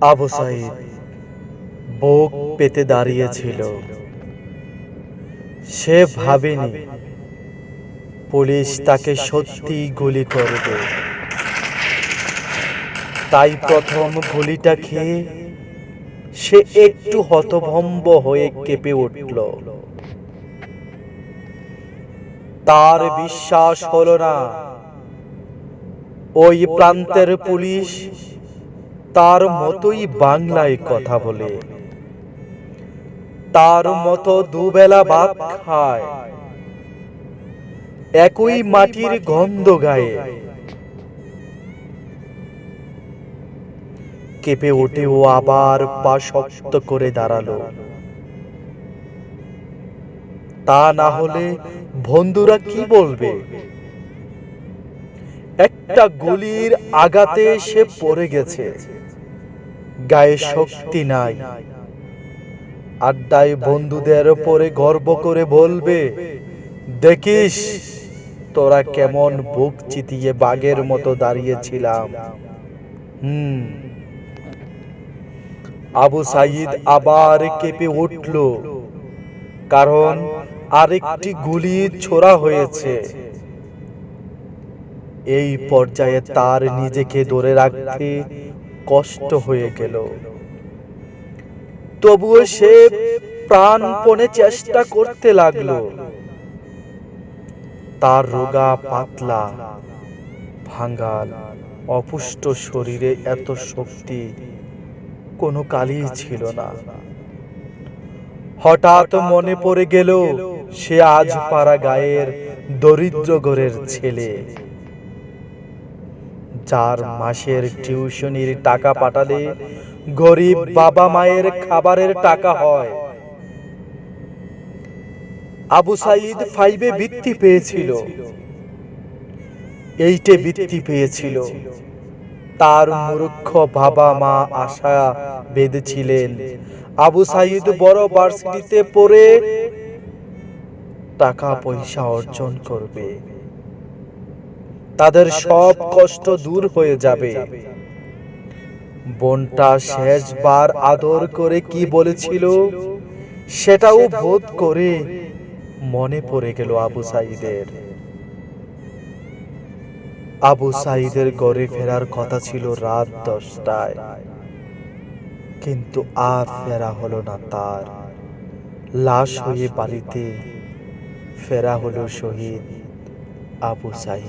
আবু সাইদ বুক পেতে দাঁড়িয়েছিল। সে ভাবেনি পুলিশ তাকে সত্যি গুলি করবে। তাই প্রথম গুলিটা খেয়ে সে একটু হতভম্ব হয়ে কেঁপে উঠল। তার বিশ্বাস হলো না। ওই প্রান্তের পুলিশ তার মতোই বাংলায় কথা বলে। তার মতো দুবেলা ভাত খায়। একই মাটির গন্ধ গায়ে। কেঁপে ওঠে ও আবার পা শক্ত করে দাঁড়াল। তা না হলে বন্ধুরা কি বলবে? একটা গুলির আঘাতে সে পড়ে গেছে। গায়ে শক্তি নাই। আড্ডায় বন্ধুদের পরে গর্ব করে বলবে, দেখিস, তোরা কেমন বুক চিতিয়ে বাঘের মতো দাঁড়িয়েছিলাম। হুম। আবু সাইদ আবার কেঁপে উঠল, কারণ আরেকটি গুলি ছোড়া হয়েছে। এই পর্যায়ে তার নিজেকে ধরে রাখতে কষ্ট হয়ে গেল। তবুও সে প্রাণপণে চেষ্টা করতে লাগল। তার রোগা পাতলা, ভাঙ্গাল, অপুষ্ট শরীরে এত শক্তি কোনো কালই ছিল না। হঠাৎ মনে পড়ে গেল, সে আজ পাড়া গায়ের দরিদ্র ঘরের ছেলে। যার মাসের টিউশনির টাকা পাঠালে গরিব বাবা মায়ের খাবারের টাকা হয়। আবু সাইদ ফাইভে বৃত্তি পেয়েছিল। এইটে বৃত্তি পেয়েছিল। তার মূর্খ বাবা মা আশা বেঁধেছিলেন। আবু সাইদ বড় ভার্সিটিতে পড়ে টাকা পয়সা অর্জন করবে। তাদের সব কষ্ট দূর হয়ে যাবে। বোনটা শেষবার আদর করে কি বলেছিল, সেটাও বোধ করে মনে পড়ে গেল আবু সাইদের আবু সাইদের ঘরে ফেরার কথা ছিল রাত দশটায়। কিন্তু আর ফেরা হলো না তার। লাশ হয়ে বাড়িতে ফেরা হলো শহীদ আবু সাইদ